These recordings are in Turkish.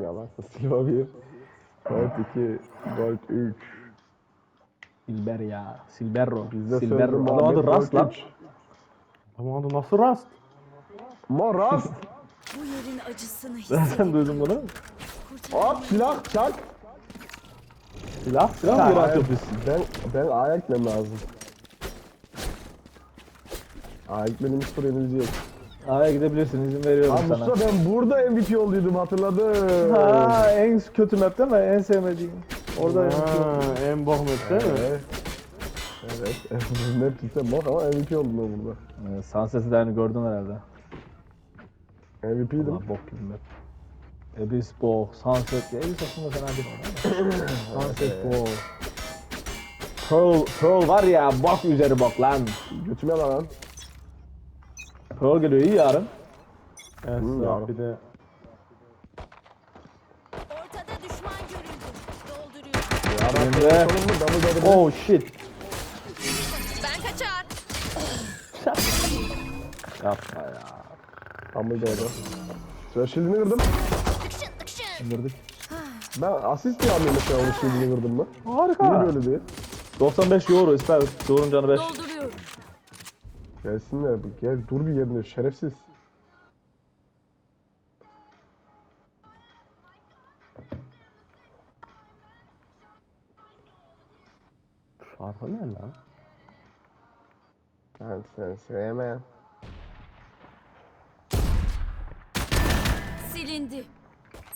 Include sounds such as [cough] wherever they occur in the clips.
ya lan. Silva 1. Gold 2. Gold 3. Silber ya. Silberro. Bizde Silberro. Adam adı Rast lan. 3. Adam adı nasıl Rast? Ama Rast. Bu yerin acısını [laughs] Nereden duydun bunu? Hop silah çak. Silah. Silah mı Ya, yaratıyor biz? Ben, ben A'ya gitmem lazım. A'ya gitmenin hiç süremiz yok. A'ya gidebilirsin izin veriyorum Abi sana. Mustafa ben burada MVP olduydum hatırladım. Ha en kötü map değil mi? En sevmediğim. Orada Ha, en bok map değil mi? Evet. Evet. [laughs] ne piste bak ama MVP oldum ben burada. Ee, Sunsets'i de aynı gördün herhalde. MVP'ydim. Allah bok gibi map. Abyss bok, Sunset. Abyss aslında fena değil. [coughs] Sunset bok. Pearl, Pearl var ya bok üzeri bok lan. Götüme lan. Pearl geliyor iyi yarın. Evet, Hı, sağ, yavrum. bir de ortada düşman görüldü. Dolduruyor. Emre. Oh shit. Ben kaçar. Yapma ya. Double. Sıra shield'ini kırdım. Tıkşın tıkşın. Ben asist diye anlıyorum mesela onun shield'ini kırdım mı? Niye Harika. böyle diye? 95 euro ister. Doğrun canı 5. Gelsinler. Gel dur bir yerinde şerefsiz. şarkı ne lan? Ben seni sevmem. Silindi.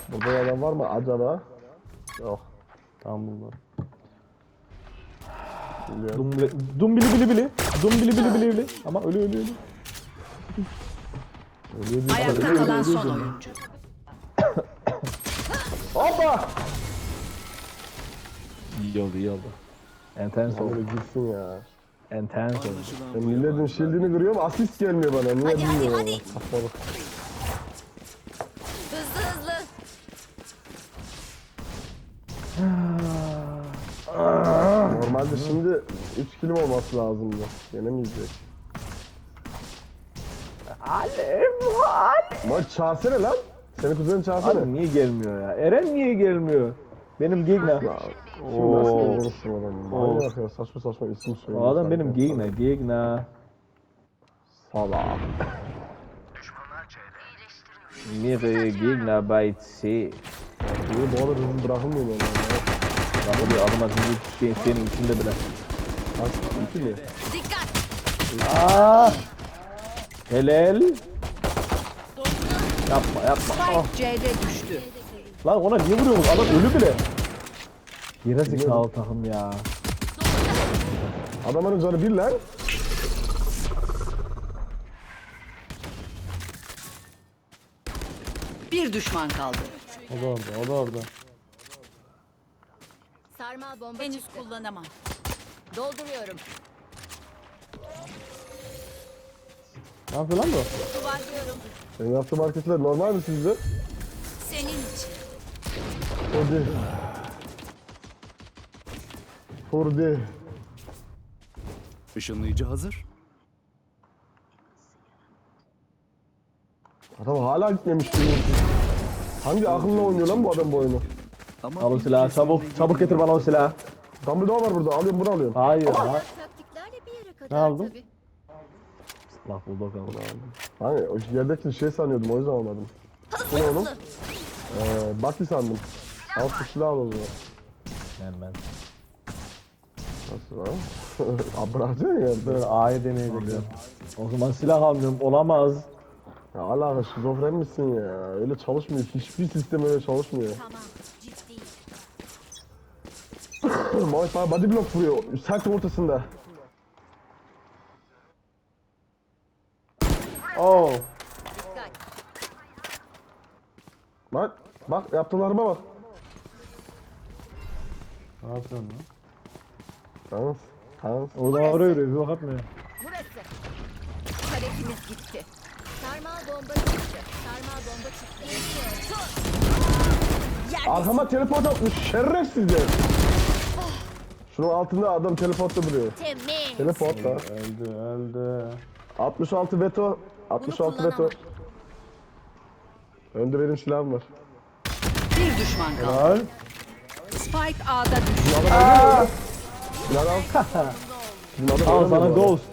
Burada bir adam var mı acaba? Yok. Tam bunlar. Bilmiyorum. Dum, dum bili bili bili. Dum bili bili bili bili. Ama ölü ölü ölü. Öyle bir Ayakta kalan son oyuncu. [coughs] Hoppa! İyi oldu iyi oldu. Intense oldu. Gitsin ya. Intense oldu. Ben milletin shield'ini kırıyorum asist gelmiyor bana. Niye Hadi, hadi, bilmiyorum. hadi. 3 kilim olması lazımdı. Yenemeyecek. Alev Ali. Maç çağırsana lan. Senin kuzenin çağırsana. Abi niye gelmiyor ya? Eren niye gelmiyor? Benim Gegna. Ya, Şimdi nasıl vurursun? Manyak ya saçma saçma isim söylüyor. O adam benim Gegna. Gegna. Salak. Mire Gegna by C. Niye bu kadar hızlı bırakılmıyor mu? Bak bir adıma şimdi şeyin senin içinde bile. Kaç? İki mi? Dikkat. Aa! Helal. Yapma yapma. Ah. C'de düştü. Lan ona niye vuruyorsunuz? Adam ölü bile. Yere zekalı takım ya. Adamların canı bir lan. Bir düşman kaldı. O da orada, o da orada. Sarmal bomba Henüz kullanamam. Dolduruyorum. Ne yapıyor lan bu? Duvarlıyorum. Benim yaptığım hareketler normal mi sizce? Senin için. Furdi. Furdi. Işınlayıcı hazır. Adam hala gitmemiş. Hangi akılla oynuyor lan bu adam bu oyunu? Ama Al o silahı çabuk. Çabuk getir bana o silahı. Dumbledore var burada. Alıyorum bunu alıyorum. Hayır. Ha. Taktiklerle bir yere kadar Ne aldın? tabii. Bak bulldog aldı. Hani o yerdeki şey sanıyordum o yüzden almadım. Bu ne oğlum? Ee, Baki sandım. Al şu silahı al o zaman. Ben ben. Nasıl lan? [laughs] Abi bırakacaksın ya. Böyle A'yı deneyelim. O zaman silah almıyorum. Olamaz. Ya Allah şizofren misin ya? Öyle çalışmıyor. Hiçbir sistem öyle çalışmıyor. Tamam. Mehmet bana body block vuruyor. Sertin ortasında. Oh. Dikkat. Bak. Bak yaptılarıma bak. Ne yapıyorsun lan? Dans. Dans. Oradan oraya yürüyor. Bir bakmıyor. Burası. Karetimiz gitti. Sarmal bomba çıktı. Sarmal bomba çıktı. Tut. Arkama teleport atmış. Şerefsizler. Şunun altında adam teleportta duruyor. Temiz. Teleport da. Öldü, öldü. 66 veto. 66 veto. Önde benim silahım var. düşman kaldı. Helal. Spike A'da düştü. Lan al. Bizim adam Al oynamıyor sana bu arada. ghost.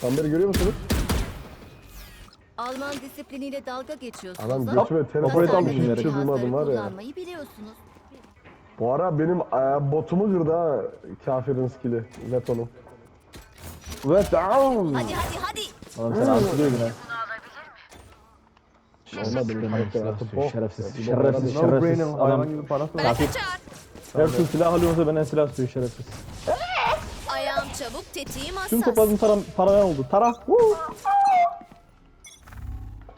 Çemberi görüyor musunuz? Alman disipliniyle dalga geçiyorsunuz. Adam ama almış almış hiçbir şey cihazları duymadım var ya. kullanmayı biliyorsunuz. Bu ara benim e, botumu kırdı ha kafirin skill'i. Neto'nun. Ve down. Hadi hadi hadi. Adam seni antılıyor yine. Olmadı benim karakter artık bu. Şerefsiz, şerefsiz, şerefsiz. Adam. Ben kaçar. her türlü silah alıyorsa benden silah istiyor şerefsiz. Ayağım çabuk, tetiğim Tüm hassas. topladığım tara para ne oldu? Tara. Woo!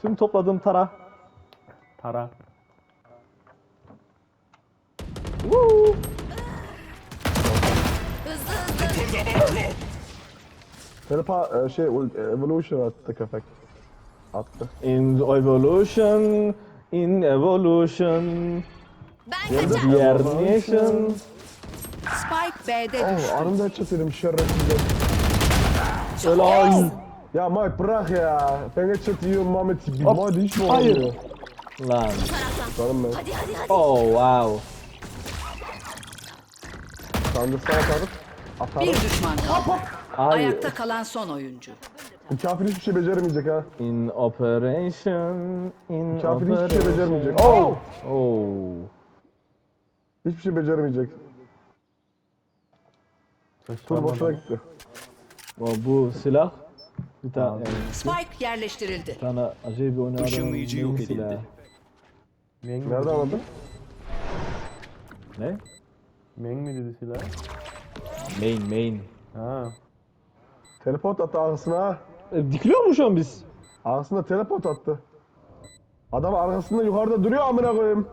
Tüm topladığım tara. Para. Telepa e, şey ul- evolution attı köpek. Attı. In evolution, in evolution, Ben kaçar. diğer nation. Spike B'de düştü. Oh arımda headshot yedim şerefsizler. Helal. Ya Mike bırak ya. Ben headshot yiyorum Mehmet. Hop. Mike hiç mi Hayır. olmuyor? Lan. Canım ben. Hadi hadi hadi. Oh wow. Sandırsana atarım. Atarım. Bir düşman kaldı. Ay. Ayakta kalan son oyuncu. Bu kafir hiçbir şey beceremeyecek ha. In operation, in Kafir hiçbir şey operation. beceremeyecek. Oh! Oh. Hiçbir şey beceremeyecek. Tur boşuna gitti. Bu silah bir tane, yani Spike yerleştirildi. bir tane acayip bir oynayan Işınlayıcı yok silahı. edildi. Meng mi? Nerede anladın? Ne? Meng mi dedi silah? Main, main. Ha. Teleport attı ağzına. E, dikiliyor mu şu an biz? Ağzına teleport attı. Adam arkasında yukarıda duruyor amına koyayım.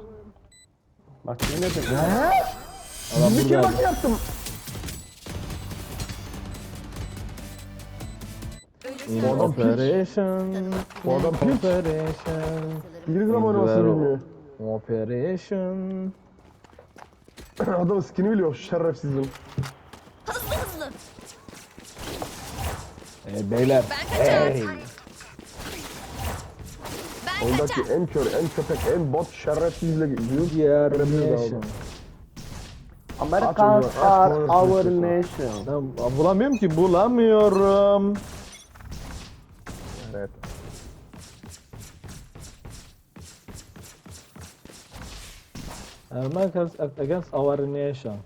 Bak ne dedim? Adam Bir kere bak yaptım. Bu adam piç. operation, Bu adam piç. operation, 1 gram oynamasını Güzel o. bilmiyor. operation. [clears throat] Adam skin'i biliyor şerefsizim. Hızlı hızlı. E, beyler. Hey. Kaçar. en kör, en köpek, en bot şerefsizle Görebiliriz nation. abi. Americans are our nation. Ben bulamıyorum ki bulamıyorum. Evet. Americans against our nation.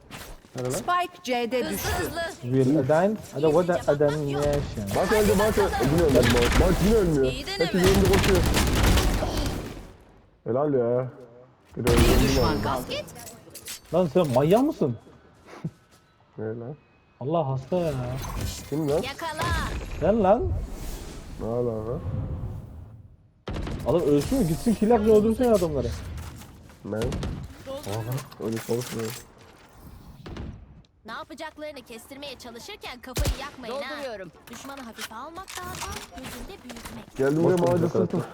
Spike C'de düştü. Will Adan, ada what the Adan nation. Bak öldü, bak öldü. Yine ölmedi bak. Bak yine ölmüyor. İyi deneme. Hepsi yerinde koşuyor. Helal ya. Bir öldü. Bir öldü düşman kaldı. Lan sen manyak mısın? [laughs] Ne lan? Allah hasta ya. Kim lan? Yakala. Gel lan. Ne alaka? Adam ölsün mü? Gitsin kill yapsın öldürsün ya adamları. Ben? Aha, öyle çalışmıyor. Ne yapacaklarını kestirmeye çalışırken kafayı yakmayın ha. Dolduruyorum. Düşmanı hafife almaktansa gözünde büyütmek. Geldim buraya Boş mağaza konuşacak sırtım.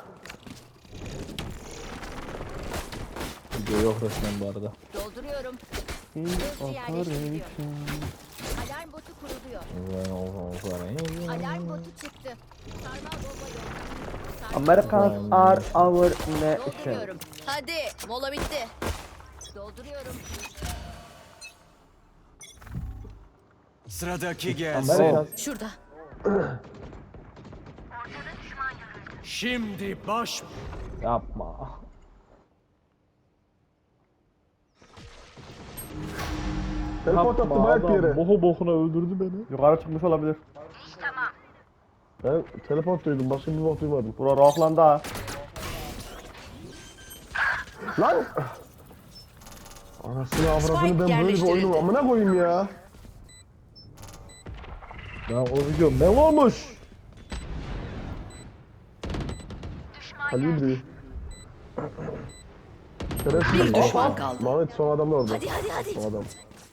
Video yok resmen bu arada. Dolduruyorum. Hızlı yerleştiriliyor. Alarm botu kuruluyor. Alarm botu çıktı. Sarmal bomba yolda. Sarmal Americans are our nation. Dolduruyorum. Hadi mola bitti. Dolduruyorum. Sıradaki gelsin. Şurada. Şimdi baş Yapma. Teleport attı bayat bir yere. Bohu bohuna öldürdü beni. Yukarı çıkmış olabilir. Ben teleport duydum. Başka bir bok duymadım. Bura rohlandı ha. Lan! Anasını avradını ben böyle bir oyunum amına koyayım ya. Ya o video ne olmuş? Kalibri. Şerefsiz. Bir düşman kaldı. Mehmet son adam da orada. Hadi hadi hadi. Son adam.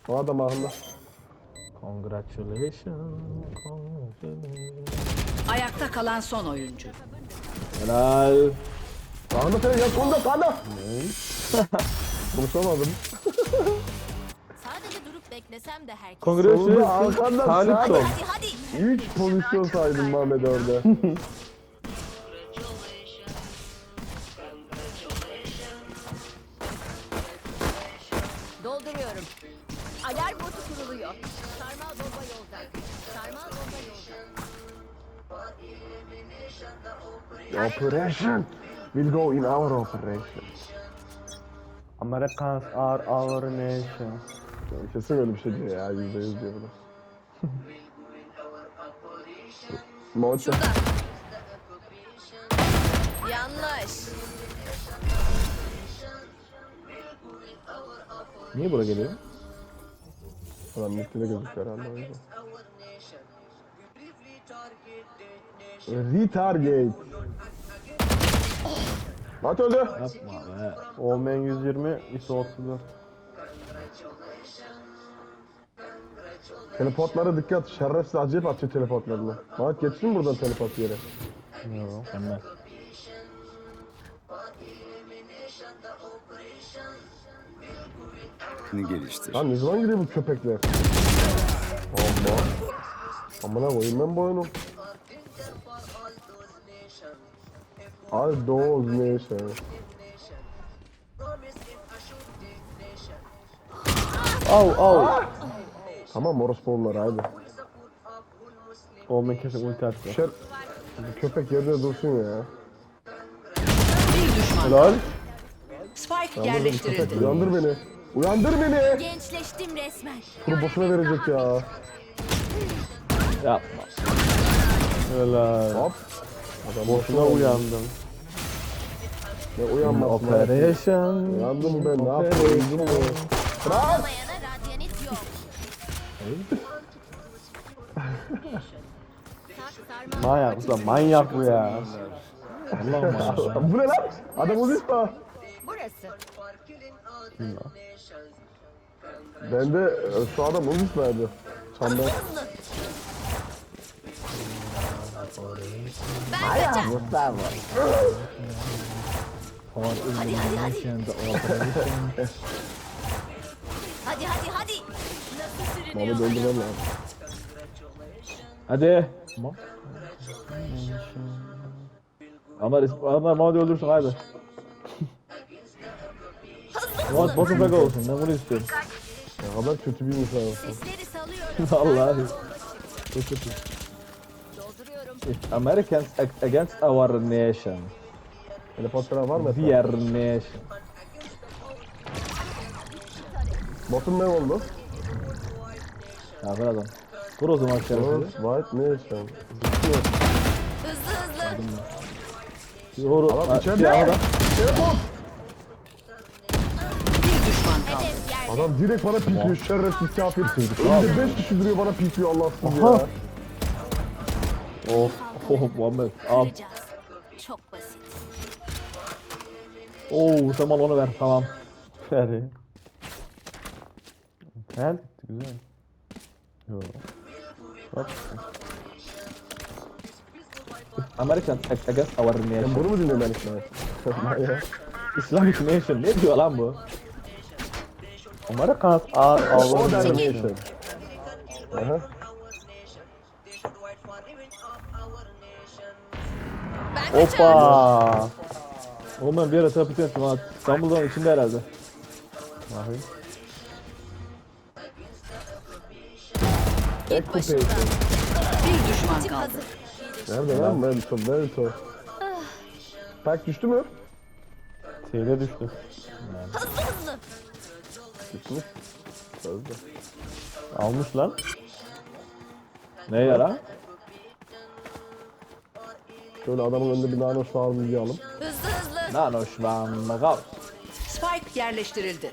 Son adam ahında. Congratulations. Congratulations. Ayakta kalan son oyuncu. Helal. Ahında senin ya sonunda kahda. Konuşamadım. [laughs] Beklesem de herkes. Sonunda arkandan. Hadi hadi. 3 pozisyon saydım Mehmet orada. Dolduruyorum. Alarm botu kuruluyor. Sarmal bomba yolda. Sarmal bomba yolda. Operation will go in our operation. Americans are our nation. Kesin öyle bir şey diyor ya. Yüzde yüz diyor bunu. Monte. Yanlış. Niye buraya geliyor? Adam mitte de gözüküyor herhalde o yüzden. Retarget. Mat öldü. Yapma be. Omen 120, ISO 34. Teleportlara dikkat. Şerefsiz acayip atıyor teleportlarını. Mat geçsin buradan teleport yere. Mükemmel. geliştir. Lan ne zaman giriyor bu köpekler? Allah. Amına koyayım ben bu oyunu. Al doz neyse. Au au. Tamam orospu onlar hadi. Omen kesin ulti attı. Şer... Köpek yerinde dursun ya. Bir düşman. Helal. Spike yerleştirildi. Uyandır beni. Uyandır beni. Gençleştim resmen. Bunu boşuna verecek ya. Yapma. Helal. Hop. Adam Boşuna uyandım. Ne uyanmasın. Operation. Uyandım ben ne yapayım? Sarmal Manyak ulan manyak bu ya. Allah'ım ya. bu ne lan? Adam uzista. burası. Ben de e, şu adam uzis verdi. Çanda. Ben kaçar. Power elimination, the operation. Hadi hadi hadi. Nasıl sürünüyor? Mahmut öldürmem lazım. Hadi. Tamam. Ama adamlar Mahmut'u öldürsün hadi. Mahmut bottom frag olsun ben bunu istiyorum. Ya kadar kötü bir. Sesleri salıyorum. [laughs] Vallahi. Çok kötü. Dolduruyorum. Americans ag- against our nation. Helikopter var mı? etrafta? Their nation. Botun ne oldu? Kafir adam. Vur o zaman şerefsiz. White Nation. Hızlı hızlı. Vur. Adam içeride. adam. Yerde. Adam direkt bana pikliyor şerefsiz kafir. Önümde 5 kişi duruyor bana pikliyor Allahsız ya. Of. Oh Muhammed. Al. Çok basit. Oo tamam onu ver tamam. Feri. Gel. Güzel. Yo. Bak. Americans ag- against our nation. bunu mu dinliyorum ben İsmail? [laughs] Islamic nation ne diyor lan bu? Americans are our nation. Aha. Hoppa. Oğlum ben bir ara trafik ettim ha. İstanbul'dan içinde herhalde. Bakayım. İlk başında. Bir düşman kaldı. Nerede lan? Melito, Melito. Pack düştü mü? Şeyle düştü. Hızlı hızlı. Düşmüş. Sözde. Almış lan. Ne yara? Şöyle adamın önünde bir nano sağır bilgi Hızlı hızlı. Lan hoş lan kal. Spike yerleştirildi.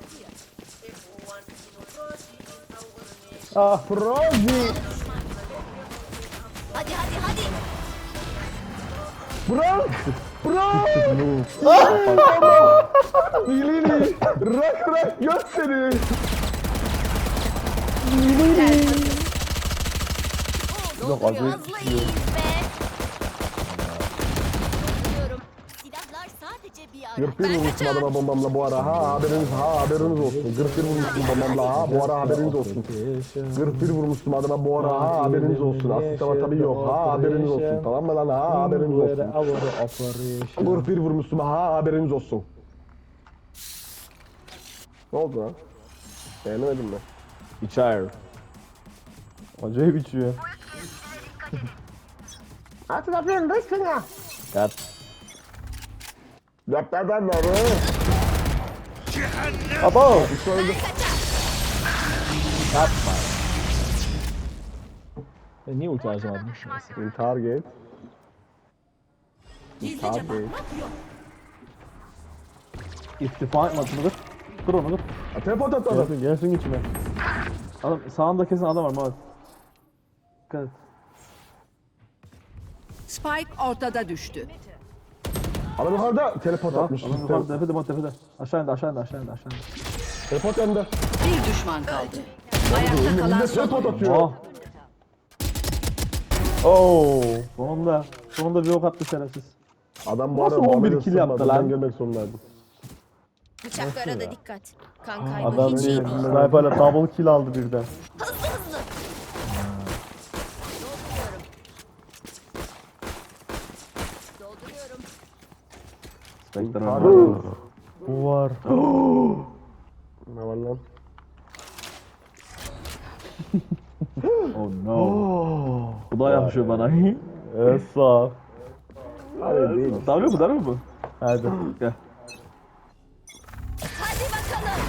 Ah Frozi! Hadi hadi hadi. Bırak! Bırak! Lili! [laughs] Rak rak göt seni! Yok az önce 41 vurmuşum adama bombamla bu ara. Ha haberiniz ha haberiniz olsun. 41 vurmuşum bombamla ha bu ara haberiniz olsun. 41 vurmuşum adama bu ara ha haberiniz olsun. Asist ama tabii yok. Ha haberiniz olsun. Tamam mı lan? Ha haberiniz olsun. 41 vurmuşum ha haberiniz olsun. Ne oldu lan? Beğenemedin mi? İçer. Acayip içiyor. Artık yapıyorum. Dış kına. Yap. Kat. Laplardan ne abi? Abo. Kaçar. Ben niye ulti harcamadım? Neyse. Target. Gizlice Target. bakmak yok. İstifa etmadın mıdır? Dur onu dur. Ha, Teleport attı adam. Gelsin, gelsin içime. Adam sağında kesin adam var Muhammed. Dikkat et. Spike ortada düştü. Adam yukarıda teleport atmış. Adam yukarıda tepede bak tepede. Aşağı indi aşağı indi aşağı indi aşağı indi. Teleport yanında. Bir düşman kaldı. Ayakta kalan Millet son teleport atıyor. Oh. Oo, sonunda. Sonunda bir ok attı şerefsiz. Adam bu Nasıl arada 11 Muhammed'i kill yaptı lan? Ben görmek zorundaydım. Bıçaklara da dikkat. Kan kaybı Adam hiç iyi değil. sniper'la double kill aldı birden. Hızlı hızlı. Dolduruyorum. Abi. var. Bu var. [gasps] Ne var lan? [laughs] Oh no. [gasps] Bu da yapışıyor bana. [laughs] Esa. Hadi değil. Darlıyor mu darlıyor mu? Hadi. Gel. Hadi bakalım.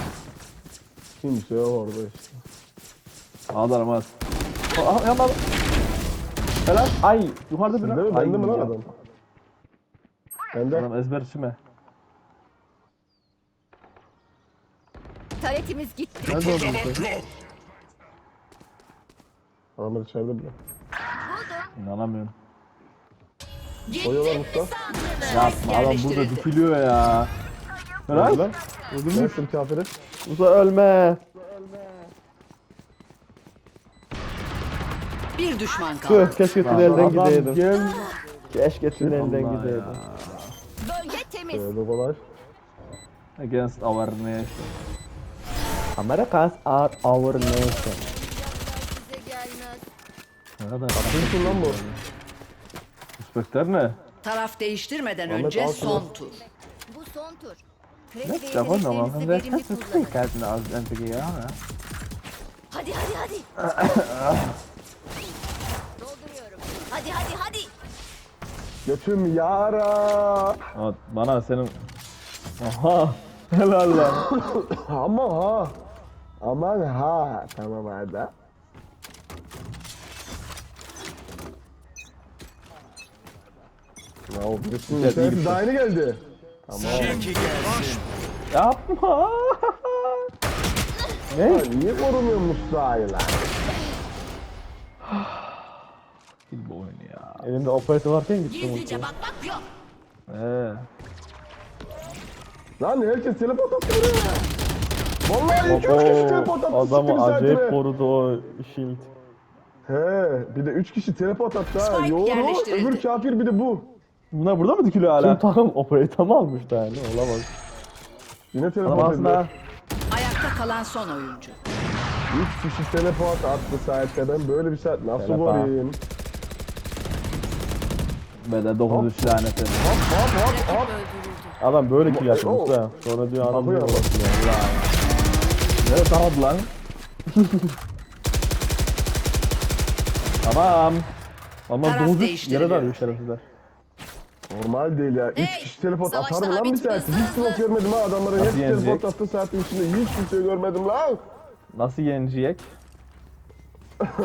Kimse yok orada işte. Ağlarım az. Aa yandan. Helal. Ay yukarıda bir? Ay, Bende mi lan ya. adam? Bende. Adam ezber içime. Taretimiz gitti. Nerede oldu bu şey? Adamlar içeride bile. İnanamıyorum. Koyuyorlar Mustafa. Yapma adam burada dikiliyor ya. Helal. lan. Öldürmüştüm kafiri. Musa ölme. Bir düşman kaldı. Tüh keşke tünelden gideydim. Keşke tünelden gideydim. Ya. Şöyle kolay. Against our nation. Americans are our nation. Size gelmez. Nereden? Kimsin lan bu? Spectre ne? Taraf değiştirmeden Ahmet önce Altıner. son tur. Bu son tur. Kredi ve Ja, warte mal, yeteneklerinizi haben wir verimli jetzt kullanın. NPG, ja? ne? Hadi hadi hadi. [laughs] Dolduruyorum. Hadi hadi hadi. Götüm yara. Ama bana senin... Aha! Helal lan. [laughs] Ama ha. Aman ha. Tamam hadi. Ya o birisinin Güzel, iyi interneti bir şey. daha yeni geldi. Tamam. Yapma! Ya niye korumuyor Musa'yı lan? Git bu oyunu ya. Elimde operatör varken gittim Gizlice Musa. bakmak yok. Ee, Lan herkes teleport attı buraya. Vallahi iki üç kişi teleport attı. Abo, siktir adamı saatine. acayip korudu o shield. He bir de üç kişi teleport attı ha. Spike Yoru yerleştirildi. öbür kafir bir de bu. bunlar burada mı dikiliyor Tüm hala? takım operatör mı almış daha ne olamaz. Yine Adam teleport aslında... ediyor. Ayakta kalan son oyuncu. Üç kişi teleport attı saatte ben böyle bir saat nasıl Teleport. vurayım? Be de 9 laneti. Hop hop hop hop. Adam böyle kill Oo. Musa. Sonra diyor adam böyle basıyor. Nereye tamam lan? [laughs] tamam. Ama Taraf 9 değiştiriliyor. yere darıyor şerefsizler. Normal değil ya. Üç Hey, kişi teleport atar mı lan bir saat? Hiç smoke görmedim ha adamların Nasıl hepsi teleport yenecek? attı saatin içinde hiç kimse görmedim lan. Nasıl yenecek? [laughs]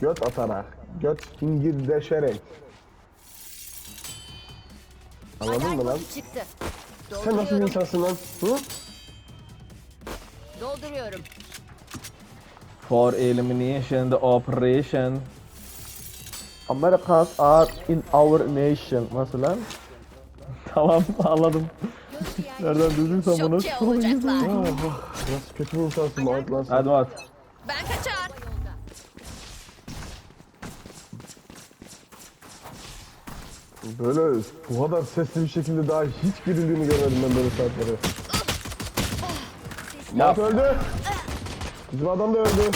Göt atarak, göt hingirdeşerek. Anladın mı lan? çıktı. Sen nasıl bir insansın lan? Hı? Dolduruyorum. For elimination the operation. Americans are in our nation. Nasıl lan? [laughs] Tamam anladım. Nereden duyduysan bunu? Şoke olacaklar. Nasıl kötü bir insansın lan sen? Hadi at. Ben kaçar. Böyle bu kadar sesli bir şekilde daha hiç girildiğini görmedim ben böyle saatlere. Mat öldü. Bizim adam da öldü.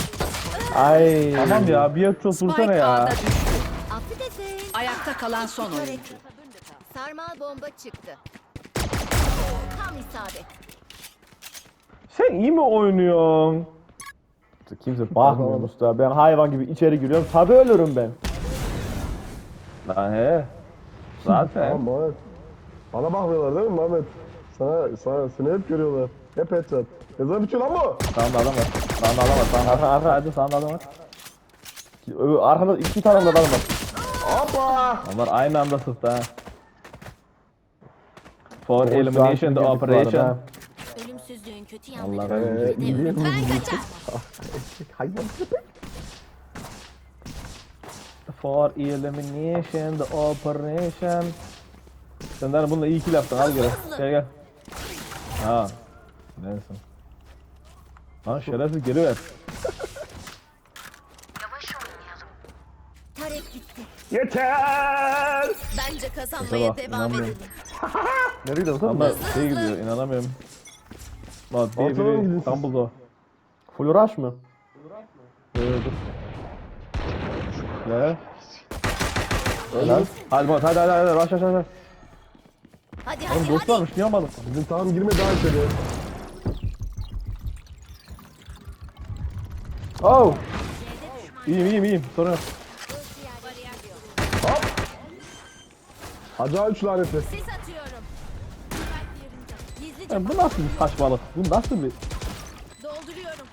Ay. Tamam ya bir Spike vursana ya. Ayakta kalan son oyuncu. Sarmal bomba çıktı. Tam isabet. Sen iyi mi oynuyorsun? Kimse bakmıyor Mustafa. Ben hayvan gibi içeri giriyorum. Tabii ölürüm ben. Lan he. Zaten. Tamam Muhammed. Bana bakmıyorlar değil mi Muhammed? Sana, sana, seni hep görüyorlar. Hep headshot. Zaman bitiyor lan bu? Sağında adam var. Sağında adam var. Sağında arka arka hadi sağında adam var. Öbür arkada iki tane de adam var. Hoppa! Onlar aynı anda sıktı ha. For Oğuz elimination the Johnson girdik bu arada, operation. ha. Ölümsüzlüğün kötü Allah yanlarını Ee, iyi değil mi? Hayvan köpek. For elimination the operation. Sen de bununla iyi kill yaptın al gel. Gel gel. Ha. Neyse. Lan şerefsiz geri ver. Tarek gitti. Yeter! Bence kazanmaya Bak, devam inanmıyorum. edelim. [laughs] Nereye gidiyorsun? Ama şey gidiyor inanamıyorum. Bak bir Ortadan mı biri gidiyorsun? Dumbledore. Full rush mı? Böyle dur. Ne? Helal. Hadi bak hadi hadi hadi rush rush rush. Hadi Oğlum hadi dost hadi. varmış niye almadın? Bizim tamam girme daha içeri. Oh! İyiyim iyiyim iyiyim sorun yok. Acayip üç lanetli. Sis atıyorum. Gizlice Ya bu nasıl bir saçmalık? Bu nasıl bir... dolduruyorum.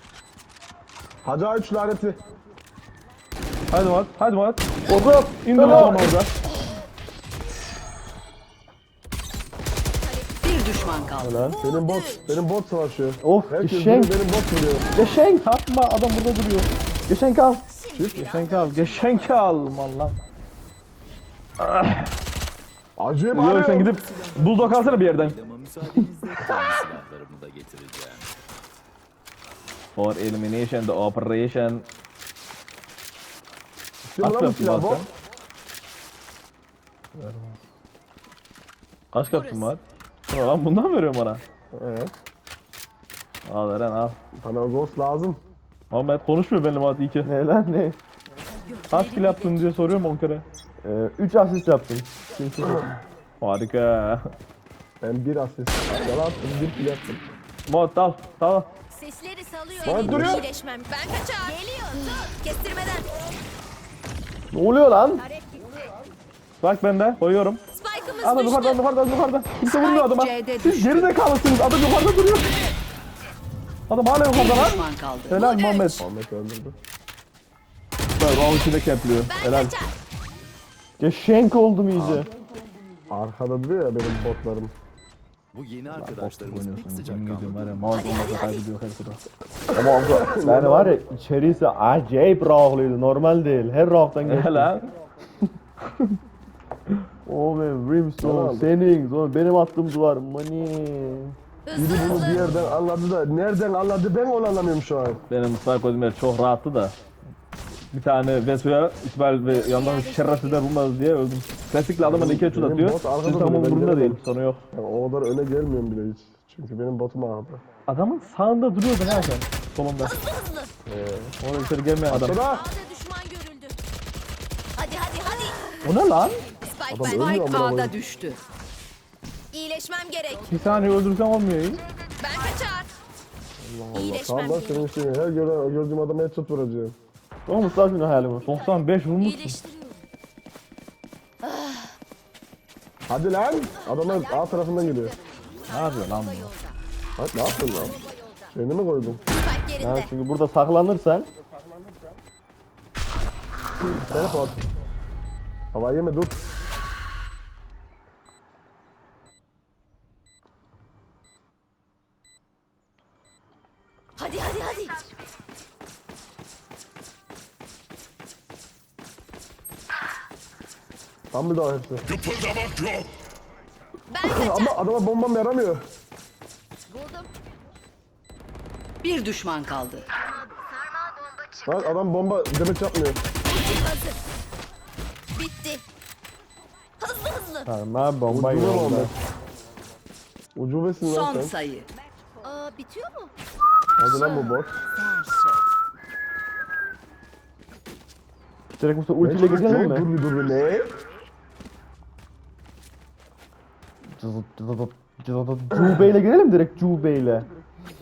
Acayip üç lanetli. Hadi Murat hadi Murat. Oğlum! İndir zaman orada. Bir düşman kaldı. Lan. Benim bot, benim bot savaşıyor. Of Herkes geçen. benim, bot vuruyor. Geçen yapma adam burada duruyor. Geçen kal. Geçenki al. Geçenki al lan. Acayip Yok ağrıyor. sen gidip bulldog alsana bir yerden. [laughs] For elimination the operation. Kim lan bu silah sen? Kaç kaptın var? Lan bundan mı veriyorsun bana? Evet. Al Eren al. Bana ghost lazım. Muhammed konuşmuyor benimle Muhammed iyi ki. Ne lan ne? Kaç kill yaptın diye soruyorum 10 kere. 3 asist yaptım. Kimse. Harika. Ben bir asist. Yalan attım, bir kill yaptım. Muhammed al. Al. Sesleri salıyor. Benim duruyor. Ben kaçar. Geliyor. Dur. Kestirmeden. Ne oluyor lan? Bak bende koyuyorum. Spike'ımız Adam yukarıdan yukarıdan yukarıdan. Kimse vurmuyor adama. Siz düştü. geride kalırsınız. Adam yukarıda duruyor. Adam hala yukarıda lan. Helal Muhammed. Ahmet öldürdü. Bak round içinde kempliyor. Ben Helal. kaçar. Geçenk oldum iyice. Arkada duruyor ya benim botlarım. Bu yeni arkadaşlarımız pek sıcak var ya. olmasa kaybediyor hepsi de. Ama o- [laughs] yani var ya içerisi acayip rahatlıydı. Normal değil. Her rahattan geçti. Helal. [laughs] O be Brimstone senin. Sonra benim attığım duvar. Money. Biri bunu bir yerden anladı da nereden anladı ben onu anlamıyorum şu an. Benim Psycho çok rahattı da. Bir tane Vesu'ya İsmail ve yandan şerefsizler bulmaz diye öldüm. Klasikle adamın iki Benim atıyor. Sizin tam umurunda değil. Sorun yok. Yani o kadar öne gelmiyorum bile hiç. Çünkü benim botum ağrıdı. Adamın sağında duruyordu sen. Solunda. Hızlı. Oraya içeri gelmeyen adam. Şurada! A'da düşman görüldü. Hadi hadi hadi. O ne lan? Spike Adam ölmüyor Spike amına koyayım. düştü. İyileşmem gerek. Bir saniye öldürsem olmuyor iyi. Ben kaçar. Allah İyileşmem tamam lan gerek. senin şeyin. Her göre, gördüğüm adama headshot vuracağım. Tamam Mustafa şunu hayalimi. 95 vurmuşsun. İyileştiriyorum. Hadi lan! Adamlar A tarafından geliyor. Ne yapıyor lan bu? Bak ne yaptın lan? Şeyini mi koydun? Spike Ha, çünkü burada saklanırsan Teleport. Hava yeme dur. Hadi hadi hadi. Tam bir daha hepsi. Ben kaçar. Ama adama bombam yaramıyor. Buldum. Bir düşman kaldı. Bak adam bomba demet yapmıyor. Ultim hazır. Bitti. Hızlı hızlı. Sarma bomba Ucube yolda. bomba. Ucubesin lan Son sen. sayı. Aa bitiyor mu? Hadi lan bu bot. Direkt Mustafa ultiyle geçelim mi? Dur bir dur bir ne? Cızıt cızıt yapacağız? Cube ile girelim direkt Cube ile.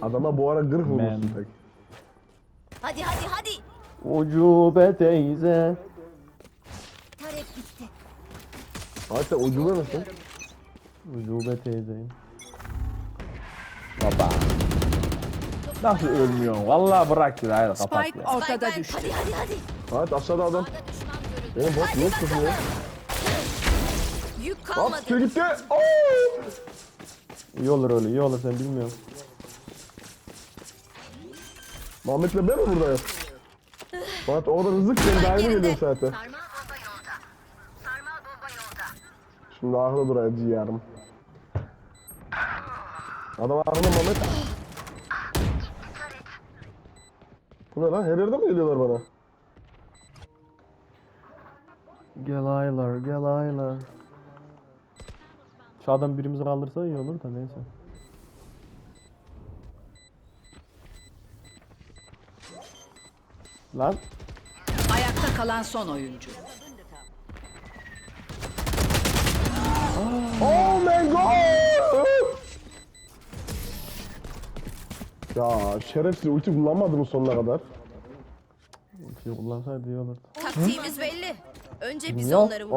Adama bu ara gırh vurmuşsun pek. Hadi hadi hadi. Ucube teyze. Tarek gitti. Hatta ucube misin? Ucube teyzeyim. Baba. Nasıl ölmüyorsun? Vallahi bırak bir hayır kapat Spike ya. ortada düştü. Hadi hadi hadi. Evet aşağıda adam. A'da düşman görüldü. Benim bot kalmadı. suya gitti. Oo! İyi olur öyle iyi olur sen bilmiyorsun. Muhammed'le ben mi buradayım? Fuat o kadar hızlı ki ben daimi geliyorum zaten. Sarmal bomba yolda. Sarmal bomba yolda. Şimdi ahlı duraya ciğerim. Adam ahlı Muhammed. Bu ne lan? Her yerde mi geliyorlar bana? Gel aylar gel aylar. Adam birimizi kaldırsa iyi olur da neyse. Lan Ayakta kalan son oyuncu. Oh my god! Ya şerefsiz ulti kullanmadı mı sonuna kadar? şey kullansaydı iyi olurdu. Taktiğimiz belli. Önce biz Yok, onları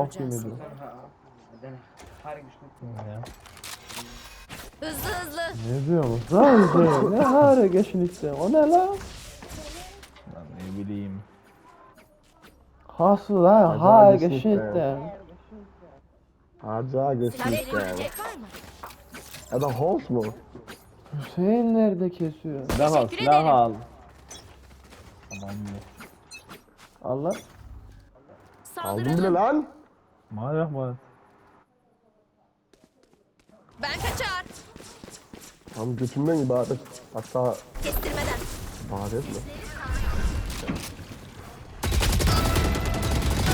Hızlı hızlı. Ne diyorsun? Zanzi ne hare geçin işte o ne lan? Lan ne bileyim. Hasıl ha Acayip hare geçin geçin işte. işte. Acayip geçmiş Tarek yani. gidecek var mı? Ya da Holt mu? Hüseyin nerede kesiyor? Silah al, silah al. Tamam mı? Allah. Saldıralım. bile lan. Manyak mı? Ben kaçar. Tam götümden ibaret. Hatta Kestirmeden. ibaret mi?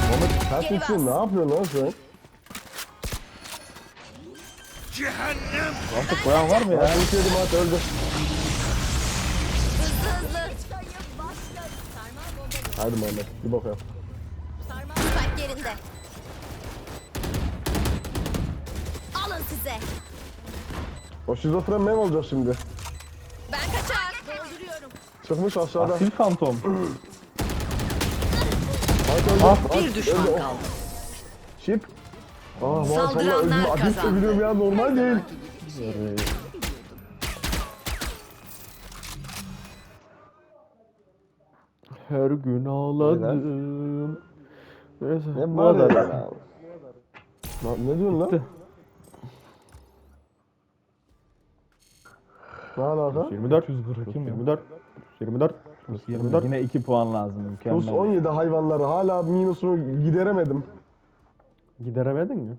Muhammed sen Geri? Ne yapıyorsun lan sen? Artık koyan var mı ya? Ben yedim hadi öldü. Hızlı hızlı. Hadi Muhammed bir bakalım. Sarmal Spike yerinde. Alın size. O şizofren mev olacak şimdi. Ben kaçar. dolduruyorum. Çıkmış aşağıda. Asil fantom. Hadi, Bir düşman kaldı. Şip. Ah Saldıranlar öldüm. Adil biliyorum ya normal değil. Her gün ağladım. Neyse. Ne bu kadar. ne diyorsun lan? Ne alaka? 24. 142 mi? 24. 24. 24. Yine 2 puan lazım Plus mükemmel. 17 hayvanları hala minusunu gideremedim. Gideremedin mi?